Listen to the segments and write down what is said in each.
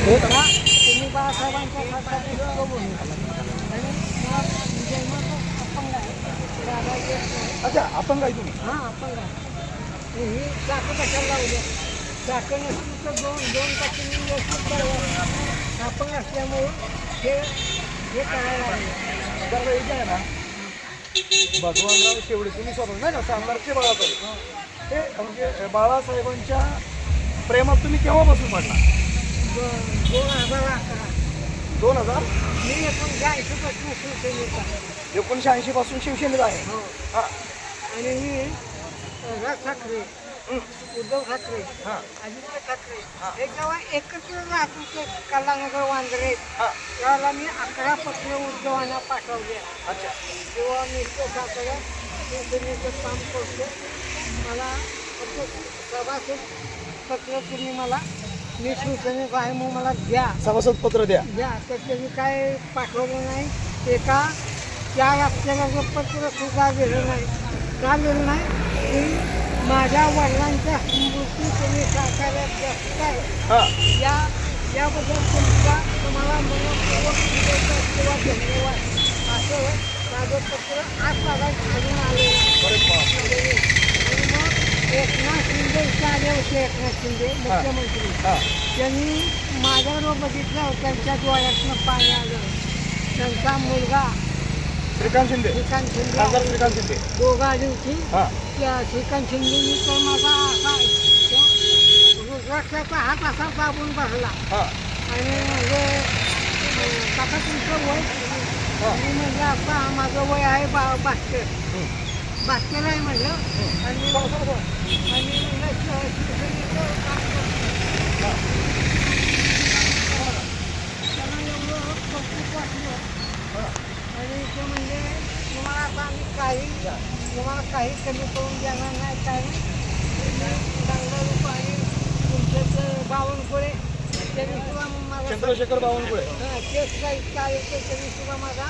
तुम्ही बाळासाहेबांच्या अपंग आहे अच्छा आपण काय तुम्ही. हां अपंग आहे. ही चाकं कशाला लावल्या चाकं नसली तर दोन दोन व्यवस्थित करावं अपंग असल्यामुळं हे हे करायला लागले. बरं एक आहे ना. भगवानराव शेवडे तुम्ही स्वतः नाही का? सांगणारचे बाळासाहेब हे म्हणजे बाळासाहेबांच्या प्रेमात तुम्ही केव्हापासून पडला? दोन हजार? अकरा दोन हजार मी एकोणीसशे शिवसेनेचा एकोणीशे ऐंशी पासून शिवसेनेत आहे. हो. हा. आणि मी अ, राज ठाकरे हं. उद्धव ठाकरे हा. आदित्य ठाकरे. हा. हे जेव्हा एकत्र राहत होते कलानगर वांद्रे. हा. त्यावेळेला मी अकरा पत्र उद्धवांना पाठवले. अच्छा. किंवा मी तो ठाकरे शिवसेनेचं काम करतो मला फक्त सभासद पत्र तुम्ही मला मी शिवसेनेचं आहे मग मला द्या. सभासद पत्र द्या. द्या. तर त्यांनी काय पाठवलं नाही. एका त्या रस्त्याला पत्र सुद्धा दिलं नाही. का दिलं नाही? की माझ्या वडिलांच्या स्मृती तुम्ही साकारात जास्त आहे या याबद्दल तुमचा तुम्हाला मनपूर्वक किंवा धन्यवाद. असं माझं पत्र आज साधारण अजून आलेलं आहे. बरेच बाप. आणि मग एकनाथ शिंदे आले होते एकनाथ शिंदे मुख्यमंत्री त्यांनी माझ्याकडं बघितलं त्यांच्या डोळ्यातनं पाणी आलं त्यांचा मुलगा श्रीकांत शिंदे. श्रीकांत शिंदे श्रीकांत शिंदे. दोघा दिवशी हा. त्या श्रीकांत शिंदेनी तर माझा असा रुद्राक्षाचा हात असा दाबून बसला आणि म्हणजे काका तुमचं वय. मी म्हटलं आता माझं वय आहे बा बहात्तर हं. आणि चला. आणि म्हणलं हा. त्यांना एवढं कौतुक वाटलं. आणि ते म्हणजे तुम्हाला आता आम्ही काही तुम्हाला काही कमी करून देणार नाही काय नाही चांगलं रूप आणि तुमचेच बावनकुळे चंद्रशेखर बावनकुळे हां ते सुद्धा इतका आहे ते त्यांनी सुद्धा माझा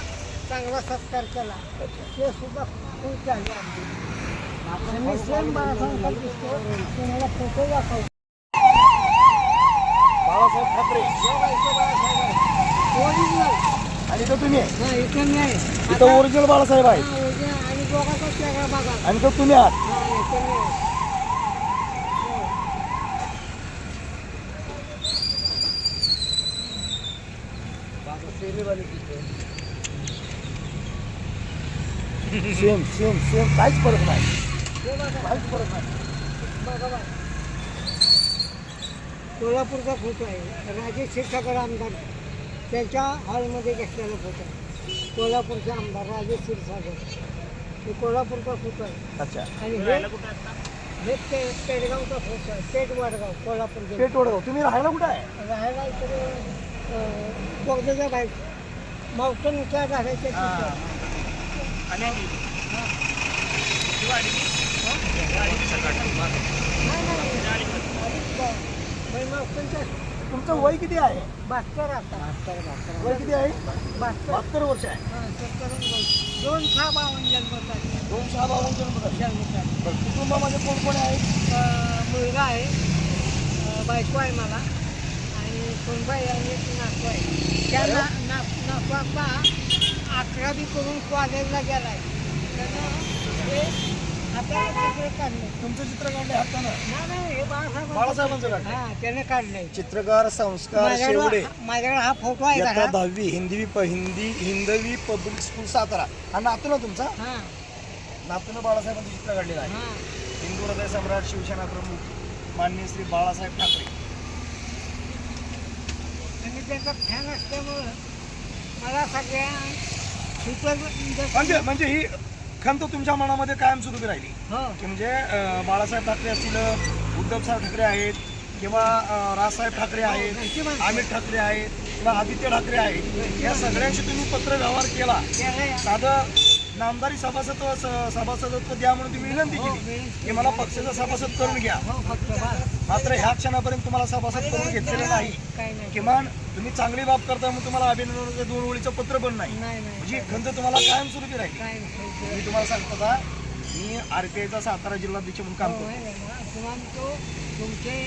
चांगला सत्कार केला ते सुद्धा खूप झाले आमचे आणि सेम बाळासाहेब दिसतो तुम्हाला फोटो दाखवतो बाळासाहेब ठाकरे. ओरिजिनल आणि तो तुम्ही आहे. हां इथं नाही इथं ओरिजिनल बाळासाहेब आहे. आणि दोघाचा चेहरा बघा आणि तो तुम्ही आहात. हां इथं सेम सेम सेम काहीच फरक नाही. काहीच फरक नाही. कोल्हापूरचा फोटो आहे. राजेश क्षीरसागर आमदार. त्यांच्या हॉलमध्ये घेतलेला फोटो आहे. कोल्हापूरचे आमदार राजेश क्षीरसागर. हे कोल्हापूरचा फोटो आहे. अच्छा. आणि हे हे पेडगावचा फोटो आहे. पेट वडगाव कोल्हापूर. पेट वडगाव तुम्ही राहायला कुठे आहे? राहायला इकडे बोगदेच्या बाहेर. मावटनच्या झाडाच्या गाव. म्हणजे मावटनच्या तुमचं वय किती आहे? बहात्तर आता. वय किती आहे? बहात्तर. बहात्तर वर्ष आहे. हां, आणि. दोन. सहा बावन्न जन्मतात दोन सहा बावन्न. जन्मतात बरं, कुटुंबामध्ये कोण कोण आहे? मुलगा आहे. बायको आहे मला. आणि सोनबाई आणि एक नातू आहे त्या ना ना नातू आता अकरावी करून कॉलेजला गेला आहे त्यानं हे आपल्याला चित्र काढलं तुमचं चित्र काढले हातानं? नाही नाही हे बाळासाहेब बाळासाहेबांचं काढलं हां त्याने काढलंय. चित्रकार संस्कार शेवडे. माझ्याकडे माझ्याकडे हा फोटो आहे इयत्ता दहावी हिंदी प- हिंदी हिंदवी पब्लिक स्कूल सातारा. हा नातू ना तुमचा? हां. नातून बाळासाहेबांचं चित्र काढलेलं आहे. हां. हिंदू हृदय सम्राट शिवसेना प्रमुख माननीय श्री बाळासाहेब ठाकरे. आणि त्याचा फॅन असल्यामुळं मला सगळ्या सुपर म्हणजे म्हणजे ही खंत तुमच्या मनामध्ये कायम सुरू राहिली. हो. की म्हणजे अं, बाळासाहेब ठाकरे असतील उद्धव साहेब ठाकरे आहेत किंवा अं, राजसाहेब ठाकरे आहेत अमित ठाकरे आहेत किंवा आदित्य ठाकरे आहेत या सगळ्यांशी तुम्ही पत्र व्यवहार केला. साधं नामदारी सभासत्व स- सभासदत्व द्या म्हणून तुम्ही विनंती केली. की मला पक्षाचा सभासद करून घ्या. हो फक्त बस. मात्र ह्या क्षणापर्यंत तुम्हाला सभासद करून घेतलेलं नाही. किमान तुम्ही चांगली बाब करता म्हणून तुम्हाला अभिनंदनाचं दोन ओळीचं पत्र पण नाही. म्हणजे खंत तुम्हाला कायम स्वरूपी राहील. मी तुम्हाला सांगतो का मी आर आयचा सातारा जिल्हाध्यक्ष म्हणून काम हो, करतो. तो ते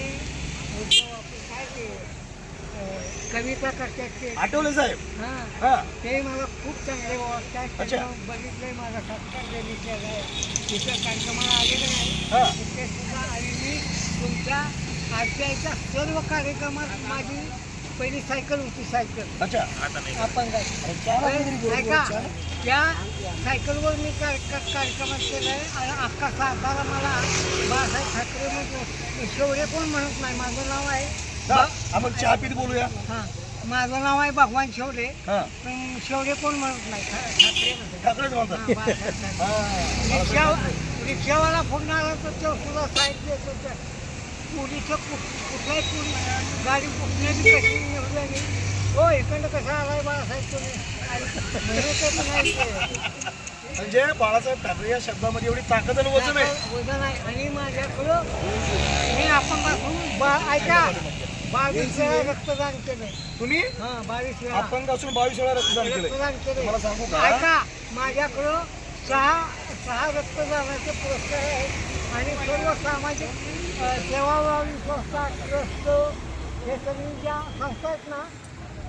कविता करतात ते आठवले साहेब. हा. हा. ते मला खूप चांगले बघितलंय माझा सत्कार केला आहे. तिथं कार्यक्रमाला आलेलं सुद्धा आणि मी तुमच्या आरटीआयच्या सर्व कार्यक्रमात माझी पहिली सायकल होती सायकल. अच्छा. अपंगाची आहे छान. त्या सायकलवर मी काय कार्यक्रमात केलाय आणि अख्खा सातारा मला बाळासाहेब ठाकरे म्हणतो शेवडे कोण म्हणत नाही माझं नाव आहे आपण चहा पीत बोलूया. हां माझं नाव आहे भगवान शेवडे. पण शेवडे कोण म्हणत नाही ठाकरे ठाकरे. रिक्षा रिक्षावाला फोडणारा तर तो सुद्धा साईड देत होता. कु कुठल्याही पुरी गाडी कुठल्याही कशी निघाली हो इकडं कसं आलाय बाळासाहेब तुम्ही? नाही. म्हणजे बाळासाहेब ठाकरे या शब्दामध्ये एवढी ताकद आणि वजन आहे. वजन आहे. आणि माझ्याकडं मी आपण बा ऐका बावीस वेळा रक्तदान केलं तुम्ही? हां बावीस वेळा. अपंग असून बावीस वेळा रक्तदान केलंय. रक्तदान केलं मला सांगू का? ऐका माझ्याकडं सहा सहा रक्तदानाचे पुरस्कार आहेत आणि सर्व सामाजिक सेवाभावी संस्था ट्रस्ट हे सगळी ज्या संस्था आहेत ना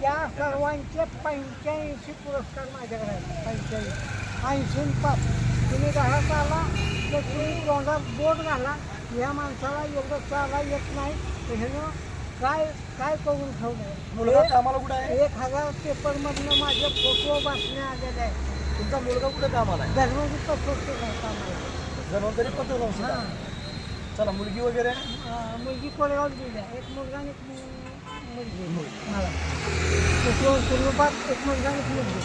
त्या सर्वांचे पंच्याऐंशी पुरस्कार माझ्याकडे आहेत पंच्याऐंशी ऐंशी पाच तुम्ही घरात आला तर तुम्ही तोंडात बोट घाला या माणसाला एवढं चाला येत नाही तर ह्यानं काय काय करून मुलगा ठेवलं कामाला कुठे आहे? एक हजार पेपरमधनं माझे फोटो बातम्या आलेल्या आहेत. तुमचा मुलगा कुठे कामाला आहे? धर्मगुप्त स्वस्त करता मला धन्वंतरी पत्र हां. चला मुलगी वगैरे अं, मुलगी कोळगाव दिल्या एक मुलगा आणि एक मु- मुलगी. मला. कुटुंबात एक मुलगा आणि एक मुलगी.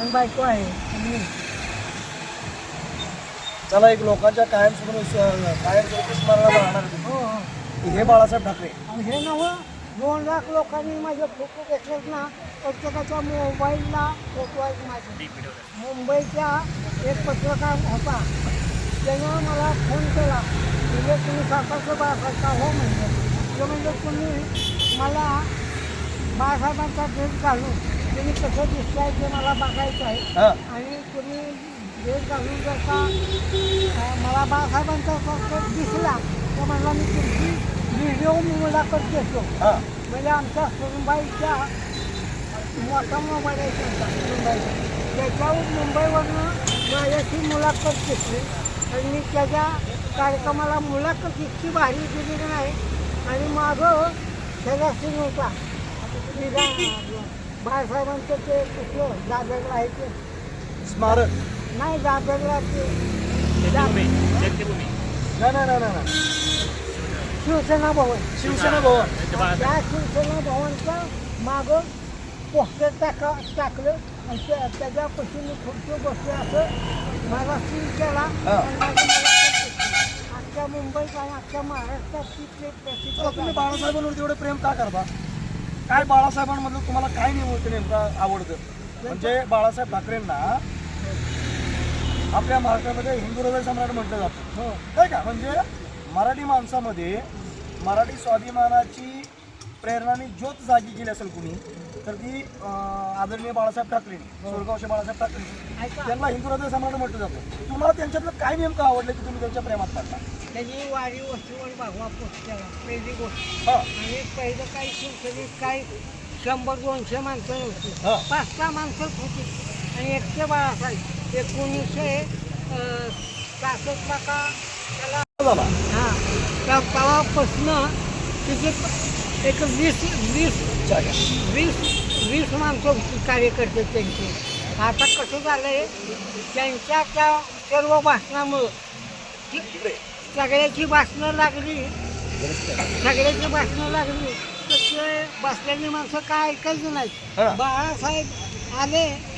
आणि बायको आहे. आणि मी. चला एक लोकांच्या कायम कायम स्मरणाला राहणार. हो हो. हे बाळासाहेब ठाकरे. आणि हे नवं दोन लाख लोकांनी माझे फोटो घेतलेत ना प्रत्येकाच्या मोबाईलला फोटो आहेत माझे. मुंबईच्या एक पत्रकार होता. त्यानं मला फोन केला. म्हणजे तुम्ही सातारचं बाळासाहेब का हो म्हणलं ते म्हणजे तुम्ही मला बाळासाहेबांचा ड्रेस घालून तुम्ही कसं दिसताय ते मला बघायचं आहे. आणि तुम्ही ड्रेस घालून जर का मला बाळासाहेबांचा portrait दिसला तर मला मी तुमची व्हिडिओ मुलाखत घेतो. म्हणजे आमच्या सुनबाईच्या मोठा मोबाईल आहे त्यांचा सुनबाईचा त्याच्यावर मुंबईवरनं माझ्याशी मुलाखत घेतली. आणि मी त्याच्या कार्यक्रमाला मुलाखत इतकी भारी दिली नाही आणि माझं सीन होता मी जा- बाळासाहेबांचं ते कुठलं दादरला आहे ते? स्मारक. नाही दादरला ते नाही शिवसेना भवन. शिवसेना भवन. त्या शिवसेना भवनच्या मागं पोस्टर टाका टाकलं. आणि त्या त्याच्यापाशी मी खुर्ची बसले असं. मला सील केला हा. आणि माझी मुलाखत घेतली. अख्ख्या मुंबईत आणि अख्ख्या महाराष्ट्रात प्रसिद्ध तुम्ही झाली. बाळासाहेबांवरती एवढं प्रेम का करता? काय बाळासाहेबांमधलं तुम्हाला काय नेमकं नेमकं आवडतं? म्हणजे बाळासाहेब ठाकरेंना आपल्या महाराष्ट्रामध्ये हिंदू हृदय सम्राट म्हटलं जातं. हो. काय का? म्हणजे मराठी माणसामध्ये मराठी स्वाभिमानाची प्रेरणाने ज्योत जागी केली असेल कुणी तर ती अं, आदरणीय बाळासाहेब ठाकरे. स्वर्गावशे बाळासाहेब ठाकरे. ऐका. त्यांना हिंदू हृदय सम्राट म्हटलं जातं. तुम्हाला त्यांच्यातलं काय नेमकं आवडलं की तुम्ही त्यांच्या प्रेमात पडला त्यांनी वारी वस्तूवर भागवा केला. पहिली गोष्ट. हा. आणि पहिलं काही शिवसेनेत काही शंभर दोनशे माणसं नव्हती. हा. पाच सहा माणसंच होती. आणि एकटे बाळासाहेब. एकोणीसशे अं, सहासष्टला का त्याला झाला. हां. त्या तवापासनं तिथे एक वीस वीस. वीस वीस माणसं होती कार्यकर्ते त्यांचे. आता कसं झालं आहे त्यांच्या त्या सर्व भाषणामुळं ती. सगळ्याची भाषणं लागली. सगळ्याची भाषणं लागली. तर ते बसलेली माणसं काय ऐकायचं हा. नाही बाळासाहेब आले.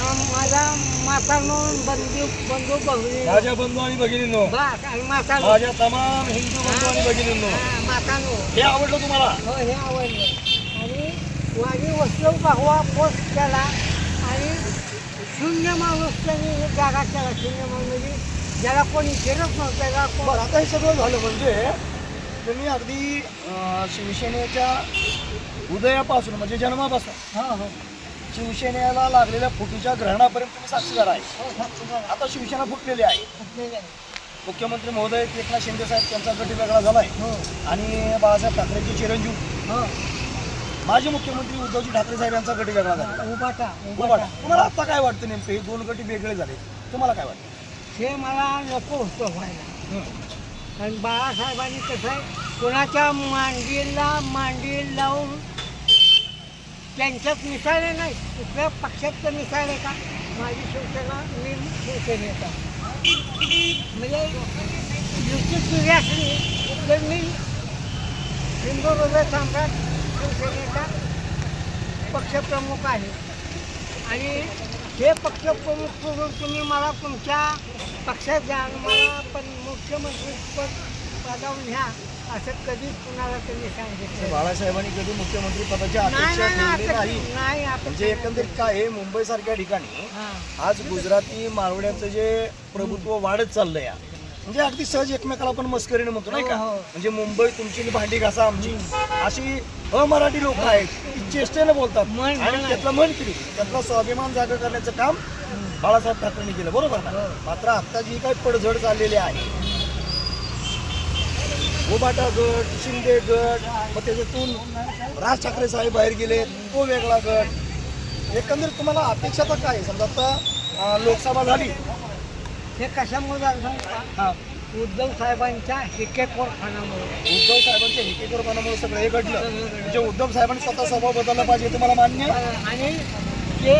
अं, माझ्या मातानो बंधू बंधू बघली माझ्या बंधू आणि भगिनींनो. बस आणि मातानो. माझ्या तमाम हिंदू बंधू आणि भगिनींनो. हा, मातानो. हे आवडलं तुम्हाला? हो हे आवडलं. आणि वाणी वस्त्र भगवा पोस्ट केला. आणि शून्य माणूस त्यांनी हे जागा केला. शून्य माणूस म्हणजे ज्याला कोणी फिरत नव्हतं त्याला बरं आता हे सगळं झालं म्हणजे तुम्ही अगदी अं, शिवसेनेच्या उदयापासून म्हणजे जन्मापासून हो हो. शिवसेनेला लागलेल्या फुटीच्या ग्रहणापर्यंत तुम्ही साक्षीदार आहे. हो साक्षीदार आता शिवसेना फुटलेली आहे. असलेले आहे. मुख्यमंत्री महोदय एकनाथ शिंदे साहेब त्यांचा गट वेगळा झाला आहे हो. आणि बाळासाहेब ठाकरेंचे चिरंजीव. हो. माजी मुख्यमंत्री उद्धवजी ठाकरे साहेब यांचा गट वेगळा झाला उभाटा. तुम्हाला आता काय वाटतं नेमकं? हे दोन गट वेगळे झाले. तुम्हाला काय वाटतं? हे मला नको होतं व्हायला. कारण बाळासाहेबांनी कसं आहे कोणाच्या मांडीला मांडी लावून त्यांच्यात मिसाळे नाही कुठल्या पक्षात तर मिसाळे का माझी शिवसेना मी शिवसेनेचा. म्हणजे युती केली असली तर मी हिंदू सम्राट शिवसेनेचा पक्षप्रमुख आहे. आणि हे पक्षप्रमुख सोडून तुम्ही मला तुमच्या पक्षात द्या मला पण मुख्यमंत्री पद पदावून घ्या असं कधीच कुणाला त्यांनी सांगितलं बाळासाहेबांनी कधी मुख्यमंत्री पदाची नाही म्हणजे एकंदरीत काय आहे मुंबई सारख्या ठिकाणी हां. आज गुजराती मारवड्याचं जे प्रभुत्व वाढत चाललंय. म्हणजे अगदी सहज एकमेकाला आपण मस्करीने म्हणतो नाही का हो, हो. म्हणजे मुंबई तुमची आणि भांडी घासा आमची अशी अमराठी लोक आहेत ती चेष्टेने बोलतात मन- मन आणि आहे. त्यातलं मन किती त्यातला स्वाभिमान जागा करण्याचं काम बाळासाहेब ठाकरेंनी केलं बरोबर ना हो. मात्र आता जी काही पडझड चाललेली आहे उबाटा गट शिंदे गट मग त्याच्यातून राज ठाकरे साहेब बाहेर गेले तो वेगळा गट एकंदरीत तुम्हाला अपेक्षा तर काय आहे? समजा आता अं, लोकसभा झाली हे कशामुळे झालं सांगू? का हा. उद्धव साहेबांच्या हिकेखोरखानामुळे उद्धव साहेबांच्या हिकेकरपणामुळे सगळं हे घडलं. म्हणजे उद्धव साहेबांनी स्वतः स्वभाव बदलला पाहिजे हे तुम्हाला मान्य आहे? आणि ते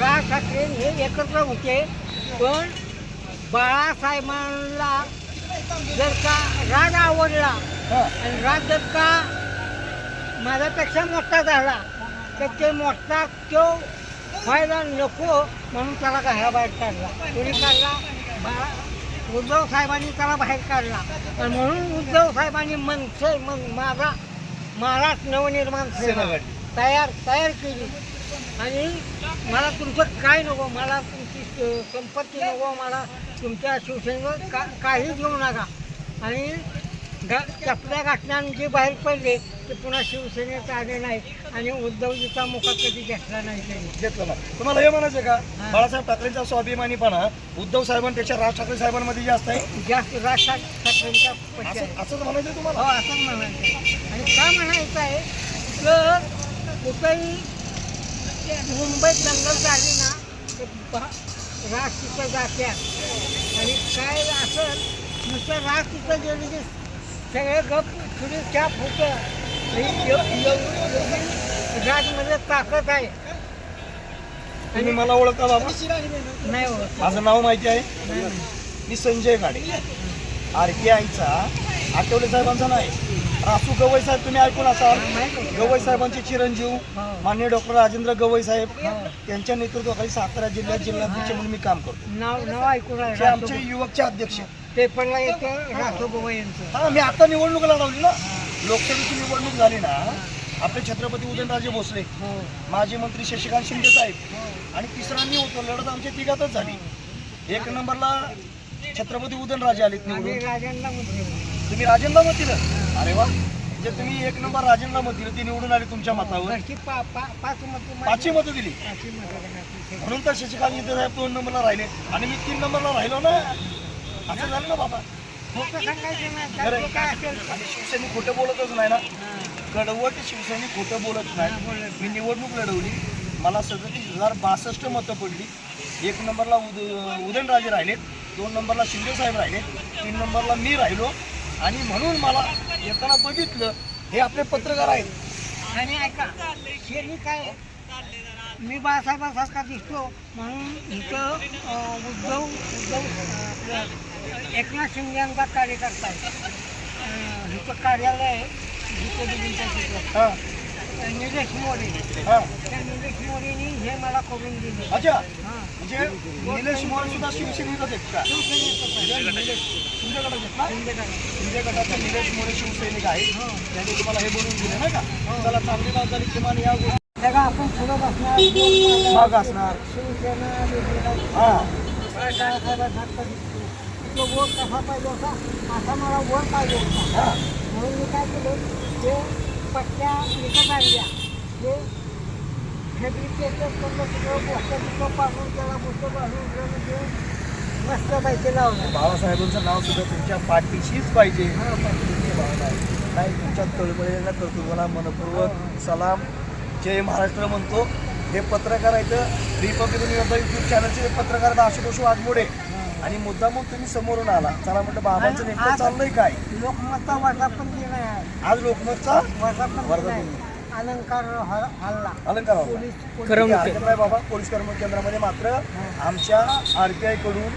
राज ठाकरे हे एकत्र होते पण बाळासाहेबांना जर का राज आवडला हा. आणि राज जर का माझ्यापेक्षा मोठा झाला तर ते मोठा तो व्हायला नको म्हणून त्याला घराबाहेर काढला. कोणी काढला? उद्धव साहेबांनी त्याला बाहेर काढला. आणि म्हणून उद्धव साहेबांनी मनसे मग माझा महाराष्ट्र नवनिर्माण सेना तयार तयार केली. आणि मला तुमचं काय नको? मला तुमची संपत्ती नको. मला तुमच्या शिवसेनेवर का काही घेऊ नका. आणि चपल्या जे बाहेर पडले ते पुन्हा शिवसेनेत आले नाहीत आणि उद्धवजीचा मुखा कधी घेतला नाही त्यांनी. घेतलं तुम्हाला हे म्हणायचं का. बाळासाहेब ठाकरेंचा स्वाभिमानीपणा उद्धव साहेबांपेक्षा राज ठाकरे साहेबांमध्ये जास्त आहे? जास्त राज ठाक- ठाकरेंच्या पट्टी आहे. असं असंच म्हणायचं हो तुम्हाला असं म्हणायचं आहे. आणि काय म्हणायचं आहे तर कुठेही मुंबईत दंगल झाली ना तर बा- राज तिथं जात्यात. आणि काय असं नुसतं राज तिथं गेली की सगळे गप आणि एव- एव- एवढी ताकद आहे. तुम्ही मला ओळखता बाबा? नाही होत माझं नाव माहिती आहे. मी संजय गाडे. आर पी आयचा आठवले साहेबांचा नाही. रासू गवई साहेब तुम्ही ऐकून असाल. गवई साहेबांचे चिरंजीव हो. माननीय डॉक्टर राजेंद्र गवई साहेब हो. त्यांच्या नेतृत्वाखाली सातारा जिल्ह्यात जिल्हाध्यक्ष म्हणून मी काम करतो. नाव नाव ऐकून आहे ते येतं यांचं. हा मी आता निवडणूक लढवली ना. लोकसभेची निवडणूक झाली ना आपले छत्रपती उदयनराजे भोसले हो. माजी मंत्री शशिकांत शिंदे साहेब हो. आणि तिसरा मी होतो. लढत आमच्या तिघातच झाली. एक नंबरला छत्रपती उदयनराजे आलेत आम्ही निवडून राजांना तुम्ही राजेंद्र मत दिलं अरे वा. म्हणजे तुम्ही एक नंबर राजेंद्र मत दिलं ती निवडून आली तुमच्या मतावर. घरची पा पा पाच मतं पाचही मतं दिली. मतं म्हणून तर शशिकांत शिंदे साहेब दोन नंबरला राहिले. आणि मी तीन नंबरला राहिलो ना. असं झालं ना बाबा. आणि शिवसैनिक खोटं बोलतच नाही ना. हां. कडवट शिवसैनिक खोटं बोलत हां, नाही. मी निवडणूक लढवली. मला सदतीस हजार बासष्ट मतं पडली. एक नंबरला उद उदयनराजे राहिले. दोन नंबरला शिंदे साहेब राहिले. तीन नंबरला मी राहिलो. आणि म्हणून मला येताना बघितलं हे आपले पत्रकार आहेत. आणि ऐका शेरी काय मी बाळासाहेबांसारखा दिसतो म्हणून इथं उद्धव उद्धव एकनाथ शिंदे यांचा कार्यकर्ता आहे इथं कार्यालय आहे दिल्लीच्या तिथं हां निलेश मोरे हां त्या निलेश मोरेनी हे मला करून दिले अच्छा हां म्हणजे निलेश मोरे सुद्धा शिवसेनेतच आहेत का. निलेश शिंदे गटाचे आहेत ना. शिंदे गटाचे निलेश मोरे शिवसैनिक आहेत हो. त्यांनी तुम्हाला हे बनवून दिले नाही का चला चांगली बाजारी किमान या गोष्टी बघा आपण पुढं बसणार माग असणार शिवसेना हां बाळासाहेबांसारखं दिसतो तो वर कसा पाहिजे होता? असा मला वर पाहिजे होता. हां म्हणून मी काय केलं? ते पट्ट्या विकत आणल्या. ते फॅब्रिकेटर करून तिथं पोस्टर तिथं पाडून त्याला मस्त पैसे लावले. बाळासाहेबांचं नाव सुद्धा तुमच्या पाठीशीच पाहिजे. हा. नाही तुमच्या तळमळीला कर्तृत्वाला मनपूर्वक सलाम. जय महाराष्ट्र म्हणतो. हे पत्रकार आहेत रिपब्लिक न्यूज युट्यूब चॅनलचे पत्रकार आहेत आशुतोष आणि मुद्दामून तुम्ही समोरून आला. चला म्हटलं बाबांचं नेमकं चाललंय काय? लोकमतचा वर्धापन दिन आहे. आज लोकमतचा वर्धापन दिन वर्धापन आहे. अलंकार ह- हल्ला. अलंकार होता. पोलीस पोलीस- ठीक आहे, हरकत नाही बाबा पोलीस कर्मक केंद्रामध्ये मात्र आमच्या आर पी आयकडून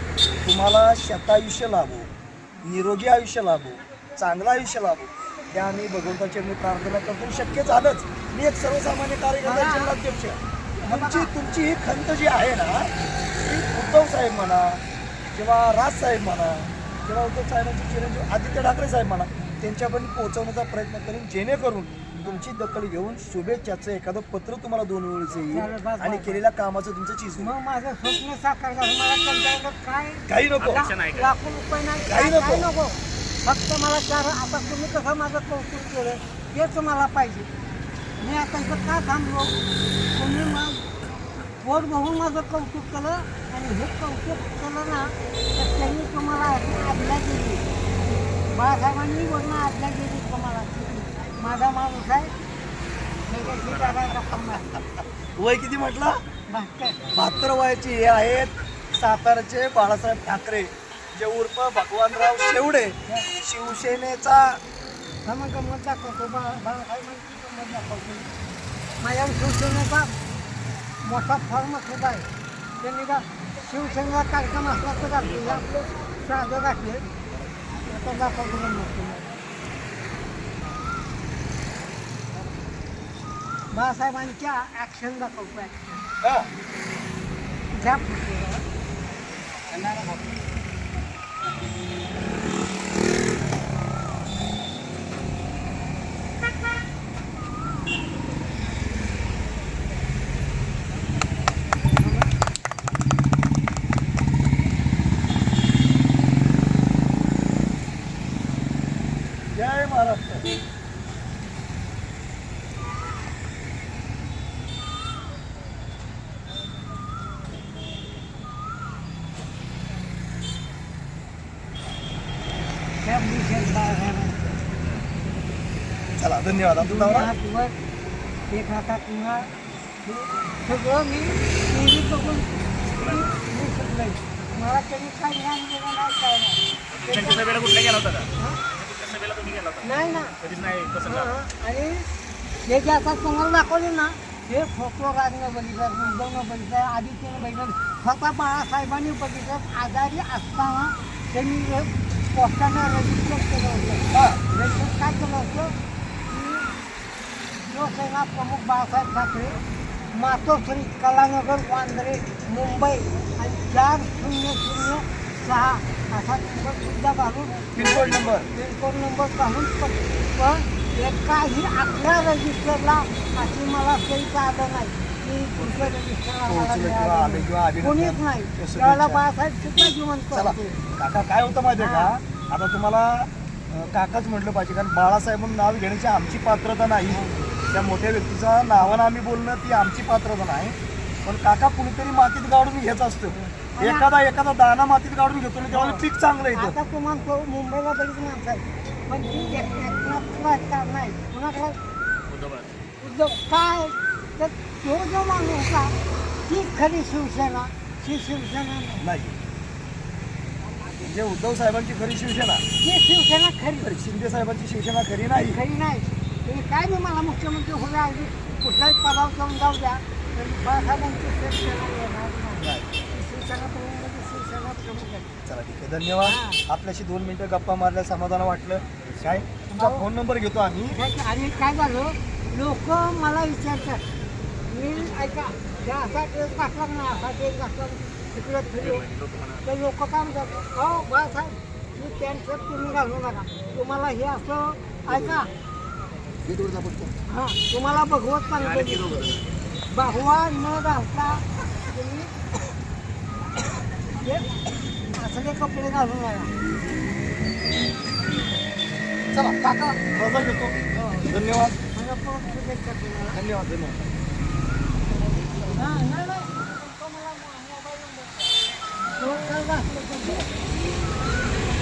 तुम्हाला शतायुष्य लाभो निरोगी आयुष्य लाभो चांगलं आयुष्य लाभो. हे आम्ही भगवंताची मी प्रार्थना करतो. शक्य झालंच. मी एक सर्वसामान्य कार्यकर्ता जिल्हाध्यक्ष तुमची तुमची ही खंत जी आहे ना ती उद्धव साहेब म्हणा किंवा राज साहेब म्हणा किंवा उद्धव साहेबांचे चिरंजीव आदित्य ठाकरे साहेब म्हणा त्यांच्यापर्यंत पोहोचवण्याचा प्रयत्न करेन जेणेकरून तुमची दखल घेऊन शुभेच्छाचं एखादं पत्र तुम्हाला दोन वेळेचं चालेल, येईल आणि. केलेल्या कामाचं तुमचं चीज मग माझं स्वप्न साकार झालं. मला त्यांच्याकडं काय काही नको. लाखो रुपये नाही काही नको. फक्त मला चार आता तुम्ही कसं माझं कौतुक केलं तेच मला पाहिजे. मी आता इथं का थांबलो? तुम्ही मग पोट बघून माझं कौतुक केलं आणि हे कौतुक केलं ना तर त्यांनी तुम्हाला आज्ञा दिली. बाळासाहेबांनी वरनं आज्ञा दिली तुम्हाला. माझा माणूस आहे. वय किती म्हटलं? बहात्तर. वयाचे हे आहेत सातारचे बाळासाहेब ठाकरे. जे उर्फ भगवानराव शेवडे. शिवसेनेचा मग गंमत दाखवतो. बा बाळासाहेबांची गंमत दाखवतो. माझ्या शिवसेनेचा मोठा फॉर्म सुद्धा आहे. त्यांनी का शिवसेनेचा कार्यक्रम असला तर घातले आपले साधं घातले. आता दाखवतो. बाळासाहेबांच्या ॲक्शन दाखवतो ॲक्शन हा. चला धन्यवाद आपलं नाव दोन्ही ना? हात वर एक हातात किंवा सगळं मी टी बघून शिकलोय मला ज्ञान दिलं नाही काय नाही त्यांच्या सभेला कुठल्या गेला होता का हं? त्या सभेला तुम्ही गेला होता नाही ना कधीच नाही तसं का. आणि हे जे आता तुम्हाला दाखवले ना हे फोटो राजनं बघितलं मुंबईनं बघितलं आदित्यनं बघितलं स्वतः बाळासाहेबांनी बघितलं आजारी असताना त्यांनी पोस्टानं रजिस्टर केलं होतं. रजिस्टर काय केलं होतं? की शिवसेना प्रमुख बाळासाहेब ठाकरे मातोश्री कलानगर वांद्रे मुंबई आणि चार शून्य शून्य सहा असा नंबर सुद्धा घालून पिनकोड नंबर. पिनकोड नंबर काढून पण एकाही अकरा रजिस्टरला अशी मला सहीचं आलं नाही. पोहोचलं किंवा आलं किंवा कोणीच नाही. नाही ते शुभेच्छा. त्यावेळेला बाळासाहेब सुद्धा जिवंत चला होते काका काय होतं माहिती आहे का आता तुम्हाला अं, काकाच म्हटलं पाहिजे कारण बाळासाहेब म्हणून नाव घेण्याची आमची पात्रता नाही. त्या मोठ्या व्यक्तीचा नावानं आम्ही बोलणं ती आमची पात्रता नाही. पण काका कुणीतरी मातीत गाडून घेत असतो. एखादा एखादा दाना मातीत गाडून घेतो ना त्यावेळेला पीक चांगलं येतं. आता तुम्हाला तो मुंबईला बरीच माणसं आहे पण ती एक- एकनाथला का नाही. कुणाकडे उद्धव. काय? तर तो जो माणूस होता ती खरी शिवसेना ती शिवसेना नाही. नाही. म्हणजे उद्धव साहेबांची खरी शिवसेना. ती शिवसेना खरी. तर शिंदे साहेबांची शिवसेना खरी नाही. खरी नाही. तुम्ही काय बी मला मुख्यमंत्री होण्या अगदी कुठल्याही पदावर जाऊन जाऊ द्या तर बाळासाहेबांची शिवसेना येणार नाही. ती शिवसेना शिवसेना प्रमुख आहे. चला ठीक आहे. धन्यवाद. आपल्याशी दोन मिनिटं गप्पा मारल्या समाधान वाटलं. काय? तुमचा हो. फोन नंबर घेतो आम्ही. आणि काय झालं? लोक मला विचारतात मी ऐका त्या असा ड्रेस घातला ना असा ड्रेस घातला तिकडे तर लोक काय म्हणतात हो बाळासाहेब मी पॅन्ट शर्ट तुम्ही घालू नका. तुम्हाला हे असं ऐका. हां तुम्हाला भगवत पाहिजे. भगवा न घालता तुम्ही हे असले कपडे घालू नका. चला काका घेतो धन्यवाद. धन्यवाद धन्यवाद. हां नाही